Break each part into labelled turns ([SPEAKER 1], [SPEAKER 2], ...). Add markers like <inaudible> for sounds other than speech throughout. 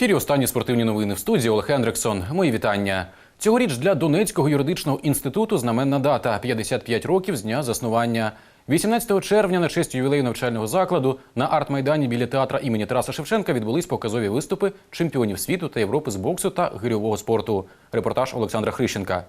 [SPEAKER 1] Ефірі останні спортивні новини в студії Олег Ендриксон. Мої вітання. Цьогоріч для Донецького юридичного інституту знаменна дата 55 років з дня заснування. 18 червня на честь ювілею навчального закладу на арт-майдані біля театра імені Тараса Шевченка відбулись показові виступи чемпіонів світу та Європи з боксу та гирьового спорту. Репортаж Олександра Хрищенка.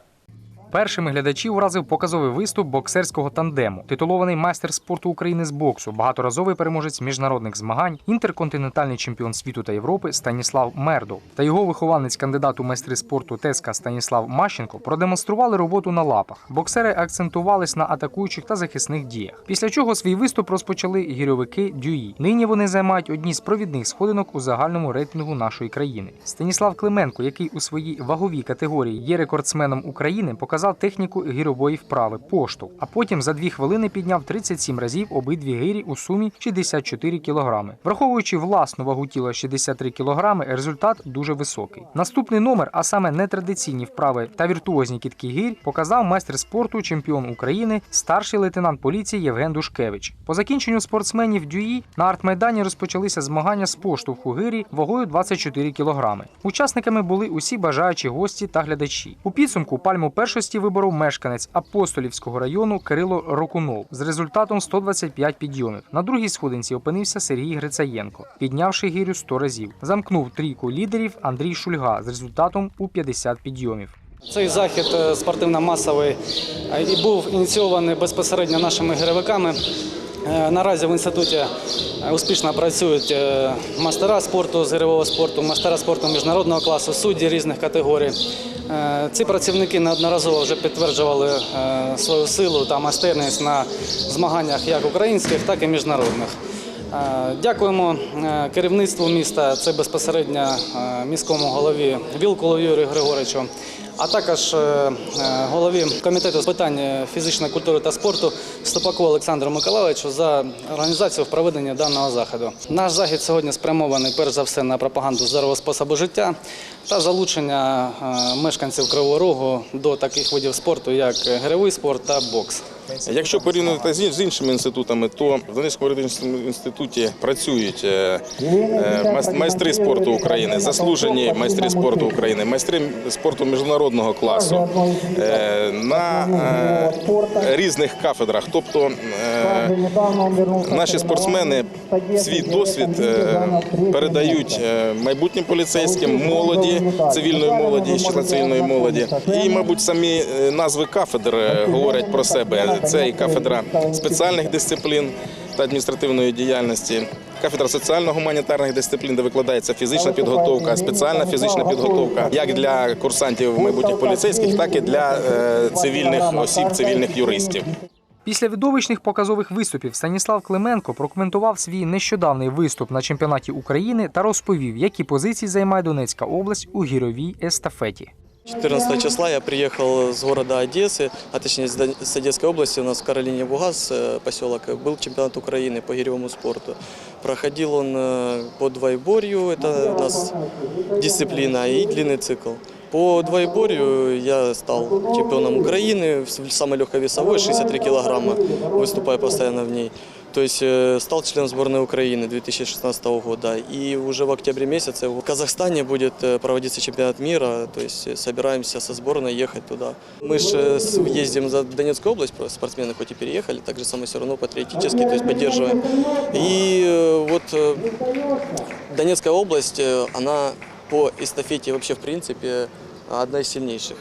[SPEAKER 2] Першими глядачів вразив показовий виступ боксерського тандему. Титулований майстер спорту України з боксу, багаторазовий переможець міжнародних змагань, інтерконтинентальний чемпіон світу та Європи Станіслав Мердов та його вихованець кандидат у майстри спорту Теска Станіслав Мащенко продемонстрували роботу на лапах. Боксери акцентувались на атакуючих та захисних діях. Після чого свій виступ розпочали гірьовики Дюї. Нині вони займають одні з провідних сходинок у загальному рейтингу нашої країни. Станіслав Клименко, який у своїй ваговій категорії є рекордсменом України, показав техніку гірьової вправи поштовх, а потім за дві хвилини підняв 37 разів обидві гирі у сумі 64 кілограми. Враховуючи власну вагу тіла 63 кілограми, результат дуже високий. Наступний номер, а саме нетрадиційні вправи та віртуозні кітки гирь, показав майстер спорту, чемпіон України, старший лейтенант поліції Євген Душкевич. По закінченню спортсменів дюї на арт-майдані розпочалися змагання з поштовху гирі вагою 24 кілограми. Учасниками були усі бажаючі гості та глядачі. У підсумку пальму першості виборов мешканець Апостолівського району Кирило Рокунов з результатом 125 підйомів. На другій сходинці опинився Сергій Грицаєнко, піднявши гирю 100 разів. Замкнув трійку лідерів Андрій Шульга з результатом у 50 підйомів.
[SPEAKER 3] Цей захід е, спортивно-масовий е, і був ініційований безпосередньо нашими гіревиками. Е, Наразі в інституті успішно працюють мастера спорту з гирьового спорту, мастера спорту міжнародного класу, судді різних категорій. Е, Ці працівники неодноразово вже підтверджували е, свою силу та майстерність на змаганнях як українських, так і міжнародних. Е, Дякуємо е, керівництву міста, це безпосередньо е, міському голові Вілкулу Юрію Григоровичу, а також голові комітету з питань фізичної культури та спорту Ступаку Олександру Миколайовичу за організацію в проведенні даного заходу. Наш захід сьогодні спрямований перш за все на пропаганду здорового способу життя та залучення мешканців Кривого Рогу до таких видів спорту, як гирьовий спорт та бокс.
[SPEAKER 4] Якщо порівнювати з іншими інститутами, то в Донецькому юридичному інституті працюють е, е, майстри спорту України, заслужені майстри спорту України, майстри спорту міжнародного класу е, на різних кафедрах. Тобто наші спортсмени свій досвід передають майбутнім поліцейським, молоді, цивільної молоді, з цивільної молоді. І, мабуть, самі назви кафедр говорять про себе. Це і кафедра спеціальних дисциплін та адміністративної діяльності. Кафедра соціально-гуманітарних дисциплін, де викладається фізична підготовка, спеціальна фізична підготовка, як для курсантів майбутніх поліцейських, так і для е, цивільних осіб, цивільних юристів.
[SPEAKER 2] Після видовищних показових виступів Станіслав Клименко прокоментував свій нещодавний виступ на чемпіонаті України та розповів, які позиції займає Донецька область у гіровій естафеті.
[SPEAKER 5] 14 числа я приехал с города Одессы, а точнее с Дон- с Одесской области, у нас в Каролине Бугас э, поселок, был чемпионат Украины по гиревому спорту. Проходил он э, по двоеборью, это у нас дисциплина, и длинный цикл. По двоеборью я стал чемпионом Украины, в самой легкой весовой, 63 килограмма, выступаю постоянно в ней. То есть э, стал членом сборной Украины 2016 года. И уже в октябре месяце в Казахстане будет э, проводиться чемпионат мира. То есть э, собираемся со сборной ехать туда. Мы же ездим за Донецкую область, спортсмены хоть и переехали, так же самое все равно патриотически, то есть поддерживаем. И вот Донецкая область, она по эстафете вообще в принципе одна из сильнейших.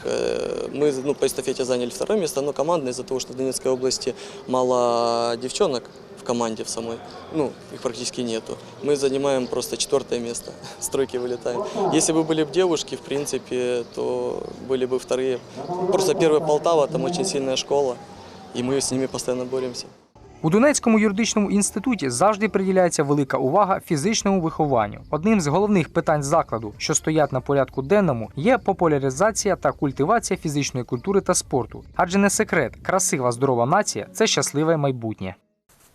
[SPEAKER 5] Мы ну, по эстафете заняли второе место, но командное из-за того, что в Донецкой области мало девчонок команде в самой, ну, их практически нету. Мы занимаем просто четвертое место, <laughs> с тройки вылетаем. Если бы были бы девушки, в принципе, то были бы вторые. Просто первая Полтава, там очень сильная школа, и мы с ними постоянно боремся.
[SPEAKER 2] У Донецькому юридичному інституті завжди приділяється велика увага фізичному вихованню. Одним з головних питань закладу, що стоять на порядку денному, є популяризація та культивація фізичної культури та спорту. Адже не секрет, красива здорова нація це щасливе майбутнє.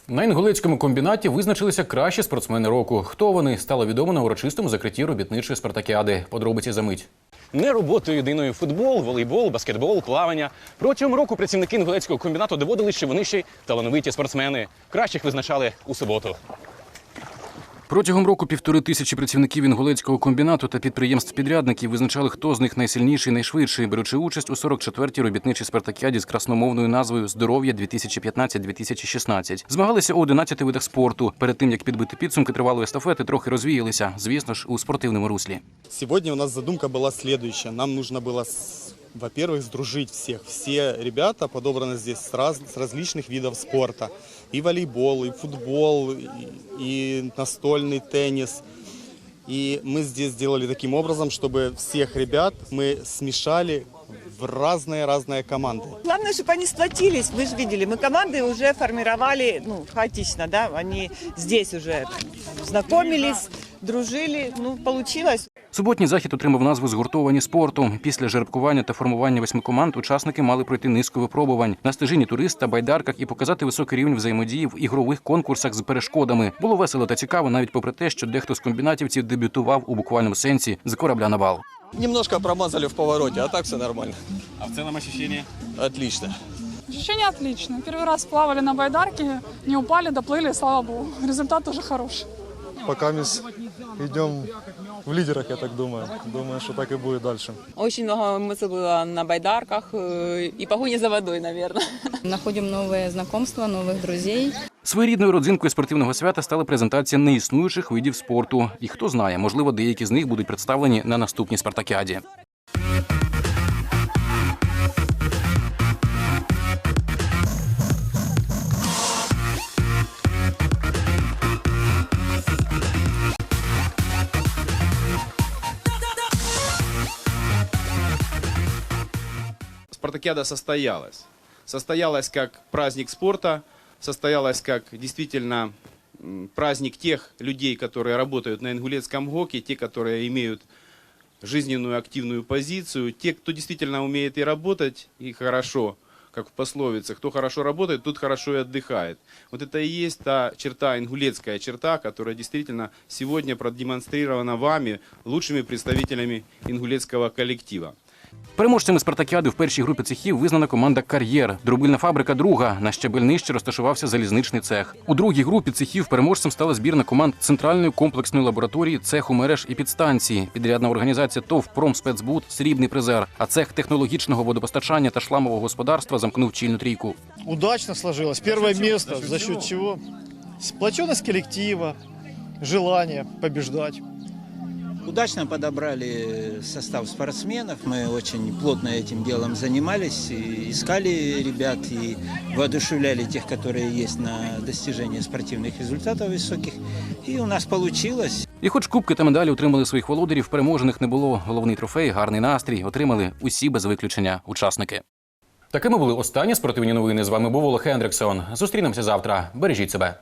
[SPEAKER 1] На інгулецькому комбінаті визначилися кращі спортсмени року. Хто вони стало відомо на урочистому закритті робітничої спартакіади. Подробиці за мить.
[SPEAKER 6] Не роботою єдиною футбол, волейбол, баскетбол, плавання. Протягом року працівники інгулецького комбінату доводили, що вони ще й талановиті спортсмени. Кращих визначали у суботу.
[SPEAKER 1] Протягом року півтори тисячі працівників інгулецького комбінату та підприємств-підрядників визначали, хто з них найсильніший, найшвидший, беручи участь у 44-й робітничій спартакіаді з красномовною назвою Здоров'я 2015-2016. Змагалися у 11 видах спорту. Перед тим як підбити підсумки тривалої естафети, трохи розвіялися, звісно ж, у спортивному руслі.
[SPEAKER 7] Сегодня у нас задумка была следующая. Нам было, с- во-первых, сдружить всех. Все ребята подобраны здесь с, раз- с различных видов спорта. И волейбол, и футбол, и, и настольный теннис. И мы здесь сделали таким образом, чтобы всех ребят мы смешали в разные-разные команды.
[SPEAKER 8] Главное, чтобы они сплотились. Вы же видели, мы команды уже формировали, ну, хаотично, да, они здесь уже знакомились, дружили, ну, получилось.
[SPEAKER 1] Суботній захід отримав назву Згуртовані спорту. Після жеребкування та формування восьми команд учасники мали пройти низку випробувань на стежині турист та байдарках і показати високий рівень взаємодії в ігрових конкурсах з перешкодами. Було весело та цікаво, навіть попри те, що дехто з комбінатівців дебютував у буквальному сенсі з корабля на бал.
[SPEAKER 5] Немножко промазали в повороте, а так все нормально.
[SPEAKER 6] А в цілому ощущення?
[SPEAKER 5] Отлично.
[SPEAKER 9] Ощущение отлично. Первый раз плавали на байдарке, не упали, доплыли, слава богу. Результат тоже хороший.
[SPEAKER 10] пока мы идем в лидерах, я так думаю. Думаю, что так и будет дальше.
[SPEAKER 8] Очень много эмоций было на байдарках э, и погони за водой, наверное.
[SPEAKER 9] Находим новые знакомства, новых друзей.
[SPEAKER 1] Своєрідною родзинкою спортивного свята стала презентація неіснуючих видів спорту. І хто знає, можливо, деякі з них будуть представлені на наступній спартакіаді.
[SPEAKER 11] Спартакиада состоялась. Состоялась как праздник спорта, состоялась как действительно праздник тех людей, которые работают на ингулецком ГОКе, те, которые имеют жизненную активную позицию, те, кто действительно умеет и работать, и хорошо, как в пословице, кто хорошо работает, тот хорошо и отдыхает. Вот это и есть та черта, ингулецкая черта, которая действительно сегодня продемонстрирована вами, лучшими представителями ингулецкого коллектива.
[SPEAKER 1] Переможцями спартакіади в першій групі цехів визнана команда Кар'єр. Дробильна фабрика друга. На щабель нижче розташувався залізничний цех. У другій групі цехів переможцем стала збірна команд центральної комплексної лабораторії цеху мереж і підстанції. Підрядна організація ТОВ «Промспецбуд» – срібний призер. А цех технологічного водопостачання та шламового господарства замкнув чільну трійку.
[SPEAKER 10] Удачно сложилось. Первое место, за счет чего? Сплоченность коллектива, желание побеждать.
[SPEAKER 12] Удачно подобрали состав спортсменов. Мы очень плотно этим делом занимались, и искали ребят и воодушевляли тех, которые есть на достижение спортивных результатов высоких. И у нас получилось.
[SPEAKER 1] І хоч кубки та медалі отримали своїх володарів, переможених не було. Головний трофей, гарний настрій отримали усі без виключення учасники. Такими були останні спортивні новини. З вами був Олег Хендриксон. Зустрінемося завтра. Бережіть себе.